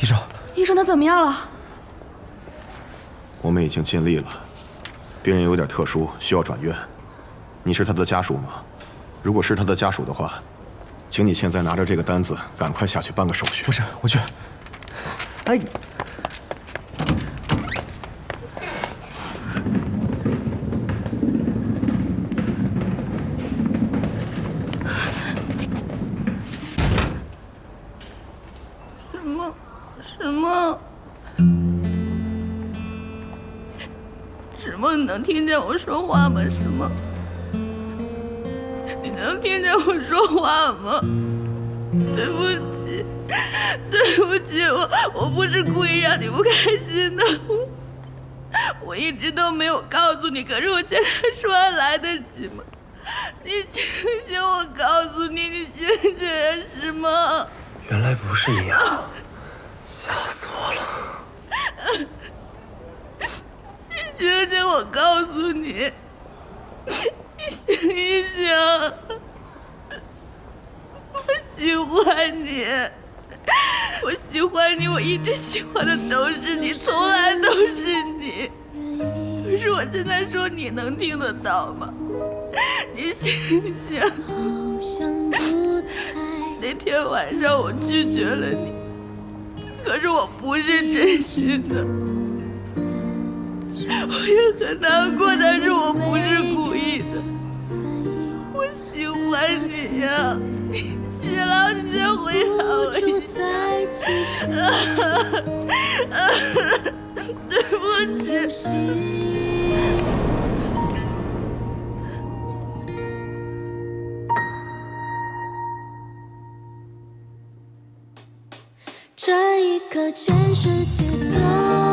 医生，医生他怎么样了？我们已经尽力了。病人有点特殊，需要转院。你是他的家属吗？如果是他的家属的话，请你现在拿着这个单子，赶快下去办个手续。不是，我去。哎。石梦，你能听见我说话吗？是吗？你能听见我说话吗？对不起，对不起，我我不是故意让你不开心的，我我一直都没有告诉你，可是我现在说还来得及吗？你醒醒，我告诉你，你醒醒，是吗？原来不是你啊，吓死我了。醒醒！我告诉你，你醒一醒！我喜欢你，我喜欢你，我一直喜欢的都是你，从来都是你。可是我现在说，你能听得到吗？你醒醒！那天晚上我拒绝了你，可是我不是真心的。我也很难过，但是我不是故意的。我喜欢你呀，你起来就会好一点。对不起。这一刻，全世界都。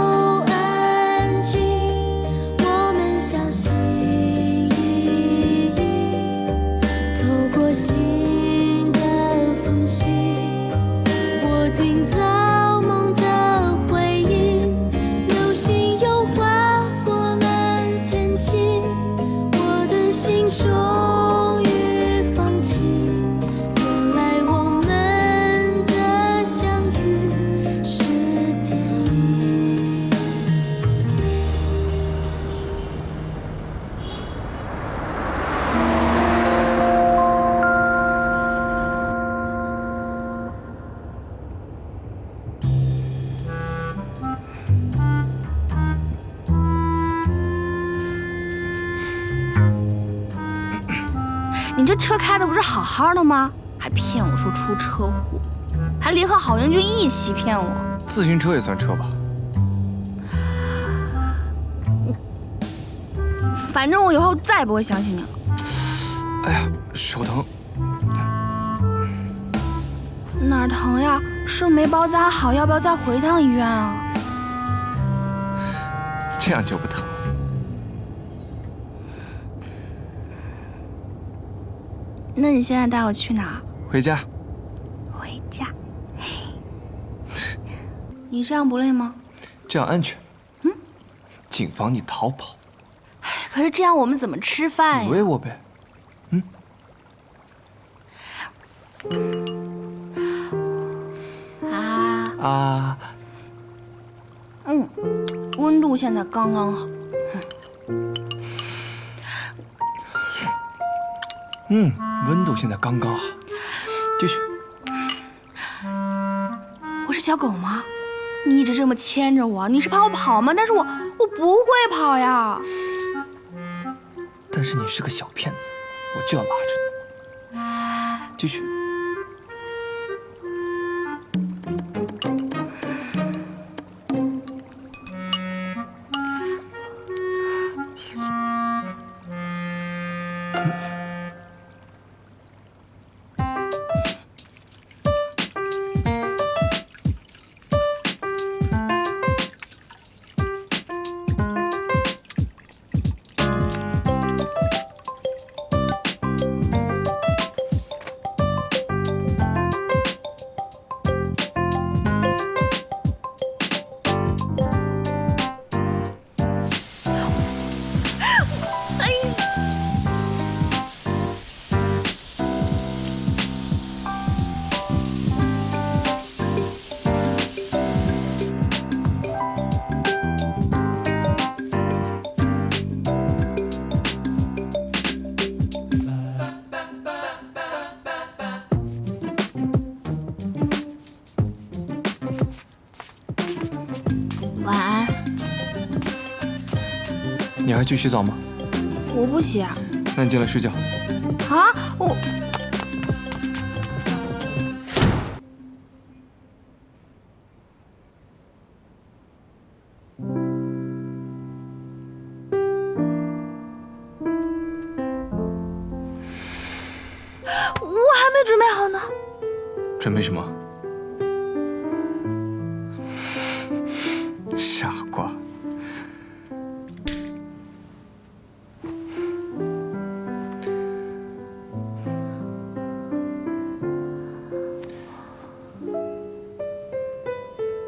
车开的不是好好的吗？还骗我说出车祸，还联合郝英就一起骗我。自行车也算车吧？反正我以后再也不会相信你了。哎呀，手疼。哪儿疼呀？是没包扎好，要不要再回趟医院啊？这样就不疼。那你现在带我去哪儿？回家。回家。你这样不累吗？这样安全。嗯。谨防你逃跑。可是这样我们怎么吃饭呀？你喂我呗。嗯。啊。啊。嗯，温度现在刚刚好。嗯，嗯温度现在刚刚好。继续。我是小狗吗？你一直这么牵着我你是怕我跑吗？但是我我不会跑呀。但是你是个小骗子我就要拉着你。继续。你还去洗澡吗？我不洗啊。那你进来睡觉。啊，我。我还没准备好呢。准备什么？傻瓜。